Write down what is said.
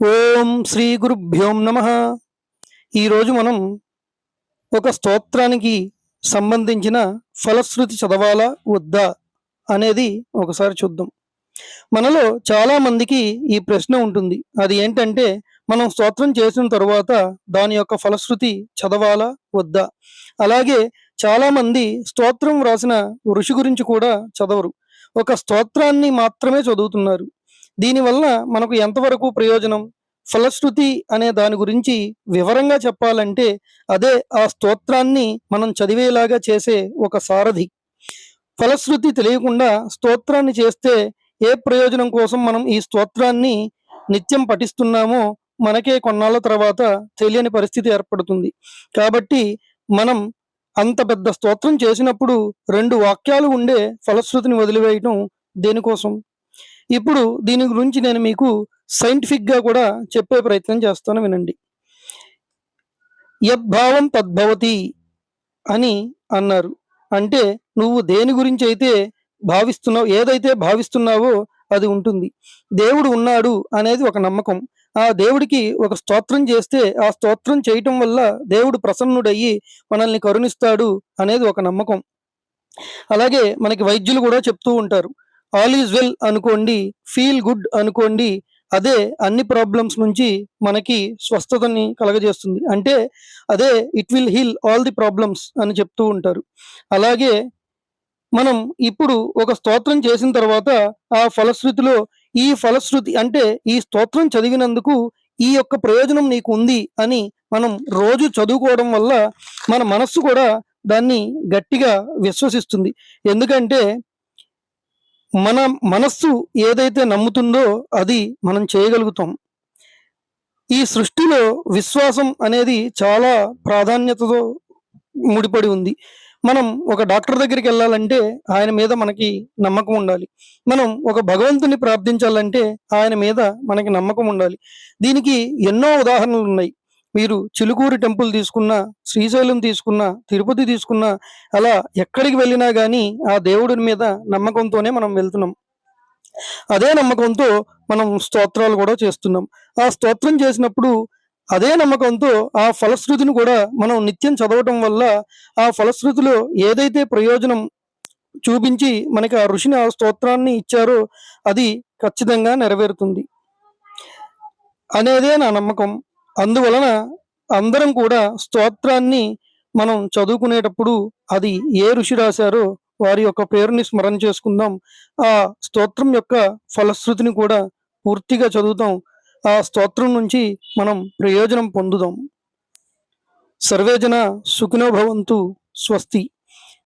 ఓం శ్రీ గురుభ్యోం నమ. ఈరోజు మనం ఒక స్తోత్రానికి సంబంధించిన ఫలశ్రుతి చదవాలా వద్దా అనేది ఒకసారి చూద్దాం. మనలో చాలామందికి ఈ ప్రశ్న ఉంటుంది. అది ఏంటంటే మనం స్తోత్రం చేసిన తరువాత దాని యొక్క ఫలశ్రుతి చదవాలా వద్దా? అలాగే చాలామంది స్తోత్రం వ్రాసిన ఋషి గురించి కూడా చదవరు. ఒక స్తోత్రాన్ని మాత్రమే చదువుతున్నారు. దీనివల్ల మనకు ఎంతవరకు ప్రయోజనం? ఫలశ్రుతి అనే దాని గురించి వివరంగా చెప్పాలంటే అదే ఆ స్తోత్రాన్ని మనం చదివేలాగా చేసే ఒక సారథి. ఫలశ్రుతి తెలియకుండా స్తోత్రాన్ని చేస్తే ఏ ప్రయోజనం కోసం మనం ఈ స్తోత్రాన్ని నిత్యం పఠిస్తున్నామో మనకే కొన్నాళ్ళ తర్వాత తెలియని పరిస్థితి ఏర్పడుతుంది. కాబట్టి మనం అంత పెద్ద స్తోత్రం చేసినప్పుడు రెండు వాక్యాలు ఉండే ఫలశ్రుతిని వదిలివేయటం దేనికోసం? ఇప్పుడు దీని గురించి నేను మీకు సైంటిఫిక్గా కూడా చెప్పే ప్రయత్నం చేస్తాను వినండి. యద్భావం తద్భవతి అని అన్నారు. అంటే నువ్వు దేని గురించి అయితే భావిస్తున్నావు ఏదైతే భావిస్తున్నావో అది ఉంటుంది. దేవుడు ఉన్నాడు అనేది ఒక నమ్మకం. ఆ దేవుడికి ఒక స్తోత్రం చేస్తే ఆ స్తోత్రం చేయటం వల్ల దేవుడు ప్రసన్నుడయ్యి మనల్ని కరుణిస్తాడు అనేది ఒక నమ్మకం. అలాగే మనకి వైద్యులు కూడా చెప్తూ ఉంటారు. ఆల్ ఈజ్ వెల్ అనుకోండి ఫీల్ గుడ్ అనుకోండి అదే అన్ని ప్రాబ్లమ్స్ నుంచి మనకి స్వస్థతని కలగజేస్తుంది. అంటే అదే it will heal all the problems అని చెప్తూ ఉంటారు. అలాగే మనం ఇప్పుడు ఒక స్తోత్రం చేసిన తర్వాత ఆ ఫలశ్రుతిలో ఈ ఫలశ్రుతి అంటే ఈ స్తోత్రం చదివినందుకు ఈ యొక్క ప్రయోజనం నీకు ఉంది అని మనం రోజు చదువుకోవడం వల్ల మన మనస్సు కూడా దాన్ని గట్టిగా విశ్వసిస్తుంది. ఎందుకంటే మన మనస్సు ఏదైతే నమ్ముతుందో అది మనం చేయగలుగుతాం. ఈ సృష్టిలో విశ్వాసం అనేది చాలా ప్రాధాన్యతతో ముడిపడి ఉంది. మనం ఒక డాక్టర్ దగ్గరికి వెళ్ళాలంటే ఆయన మీద మనకి నమ్మకం ఉండాలి. మనం ఒక భగవంతుని ప్రార్థించాలంటే ఆయన మీద మనకి నమ్మకం ఉండాలి. దీనికి ఎన్నో ఉదాహరణలు ఉన్నాయి. మీరు చిలుకూరి టెంపుల్ తీసుకున్నా శ్రీశైలం తీసుకున్నా తిరుపతి తీసుకున్నా అలా ఎక్కడికి వెళ్ళినా కానీ ఆ దేవుడి మీద నమ్మకంతోనే మనం వెళ్తున్నాం. అదే నమ్మకంతో మనం స్తోత్రాలు కూడా చేస్తున్నాం. ఆ స్తోత్రం చేసినప్పుడు అదే నమ్మకంతో ఆ ఫలశ్రుతిని కూడా మనం నిత్యం చదవటం వల్ల ఆ ఫలశ్రుతిలో ఏదైతే ప్రయోజనం చూపించి మనకి ఆ ఋషిని ఆ స్తోత్రాన్ని ఇచ్చారో అది ఖచ్చితంగా నెరవేరుతుంది. అనేదే నా నమ్మకం. అందువలన అందరం కూడా స్తోత్రాన్ని మనం చదువుకునేటప్పుడు అది ఏ ఋషి రాశారో వారి యొక్క పేరుని స్మరణ చేసుకుందాం. ఆ స్తోత్రం యొక్క ఫలశ్రుతిని కూడా పూర్తిగా చదువుతాం. ఆ స్తోత్రం నుంచి మనం ప్రయోజనం పొందుదాం. సర్వేజన సుఖినో భవంతు స్వస్తి.